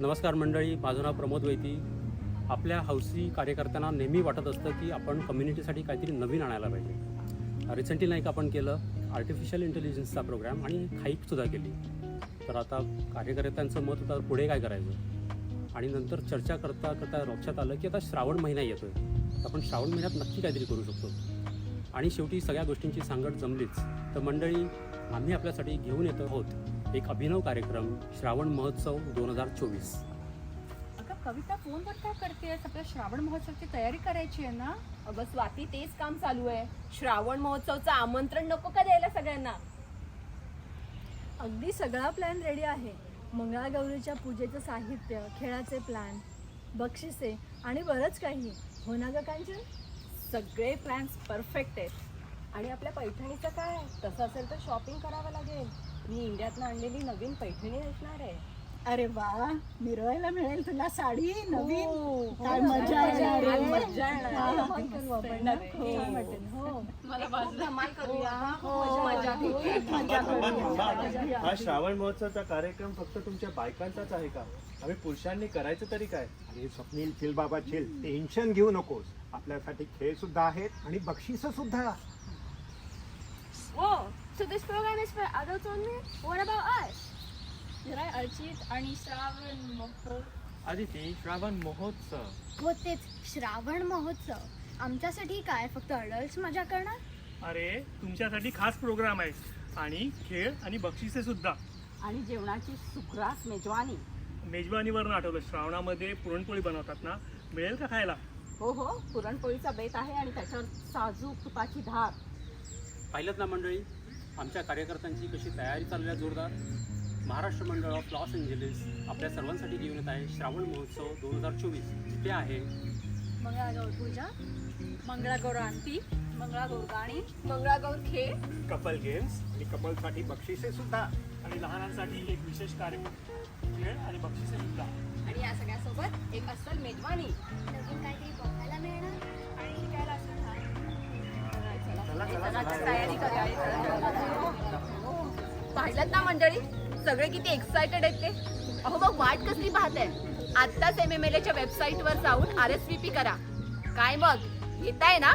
नमस्कार मंडळी माझं नाव प्रमोद वैती. आपल्या हौसी कार्यकर्त्यांना नेहमी वाटत असतं की आपण कम्युनिटीसाठी काहीतरी नवीन आणायला पाहिजे. रिसेंटली नाही का आपण केलं? आर्टिफिशियल इंटेलिजन्सचा प्रोग्राम आणि हाईकसुद्धा केली. तर आता कार्यकर्त्यांचं मत होतं पुढे काय करायचं? आणि नंतर चर्चा करता करता लक्षात आलं की आता श्रावण महिना येतो आहे आपण श्रावण महिन्यात नक्की काहीतरी करू शकतो. आणि शेवटी सगळ्या गोष्टींची सांगड जमलीच. तर मंडळी आम्ही आपल्यासाठी घेऊन येतो आहोत एक अभिनव कार्यक्रम श्रावण महोत्सव दोन हजार चोवीस. अगं कविता फोनवर काय करतेस आपल्या श्रावण महोत्सवची तयारी करायची आहे ना? अगं स्वाती तेच काम चालू आहे. श्रावण महोत्सवचं आमंत्रण नको का द्यायला सगळ्यांना? अगदी सगळा प्लॅन रेडी आहे. मंगळागौरीच्या पूजेचं साहित्य खेळाचे प्लॅन बक्षिसे आणि बरंच काही. हो ना ग कांचन? सगळे प्लॅन्स परफेक्ट आहेत. आणि आपल्या पैठणीचं काय तसं असेल तर शॉपिंग करावं लागेल. मी इंडियातनं आणलेली नवीन पैठणी असणार आहे अरे वा मिरवायला मिळेल तुला साडी नवीन हो. काय मजा येणार काय आहे. मजा येणार आहे. धमाल करू आपण ना. छान वाटेल हो खूप धमाल करूया हो. खूप मजा घेऊया मजा करूया. हा श्रावण महोत्सवचा कार्यक्रम फक्त तुमच्या बायकांचाच आहे का आम्ही पुरुषांनी करायचं तरी काय अरे स्वप्नील चिल बाबा चिल टेन्शन घेऊ नकोस आपल्यासाठी खेळ सुद्धा आहेत आणि बक्षीस सुद्धा Whoa! So this program is for adults only? What about us? जरा अर्चित आणि श्रावण महोत्सव आदिती श्रावण महोत्सव. हो तेच श्रावण महोत्सव आमच्यासाठी काय? फक्त अडल्ट मजा करणार? अरे तुमच्यासाठी खास प्रोग्राम आहे. आणि खेळ आणि बक्षिसे सुद्धा. आणि जेवणाची सुखरास मेजवानी. मेजवानीवरून आठवलं श्रावणामध्ये पुरणपोळी बनवतात ना? मिळेल का खायला? हो हो पुरणपोळीचा बेत आहे आणि त्याच्यावर साजूक तुपाची धार. पाहिलं ना मंडळी? आमच्या कार्यकर्त्यांची कशी तयारी चालली आहे जोरदार? महाराष्ट्र मंडळ ऑफ लॉस एंजेलिस आपल्या सर्वांसाठी घेऊन येत आहे श्रावण महोत्सव दोन हजार चोवीस. ते आहे. मंगळागौर पूजा मंगळागौर आरती मंगळागौर गाणी मंगळागौर खेळ. कपल गेम्स आणि कपलसाठी बक्षिसे सुद्धा आणि लहानांसाठी एक विशेष कार्यक्रम खेळ आणि बक्षिसे सुद्धा. आणि या सगळ्यासोबत एक अस्सल मेजवानी. नवीन काहीतरी बघायला मिळणार? आणि शिकायला असणार तयारी पाहिलं ना मंडळी? सगळे किती एक्सायटेड आहेत ते? अहो मग वाट कसली पाहते आत्ताच एम एम एल एच्या वेबसाईटवर जाऊन आर एस व्ही पी करा. काय मग? येताय ना?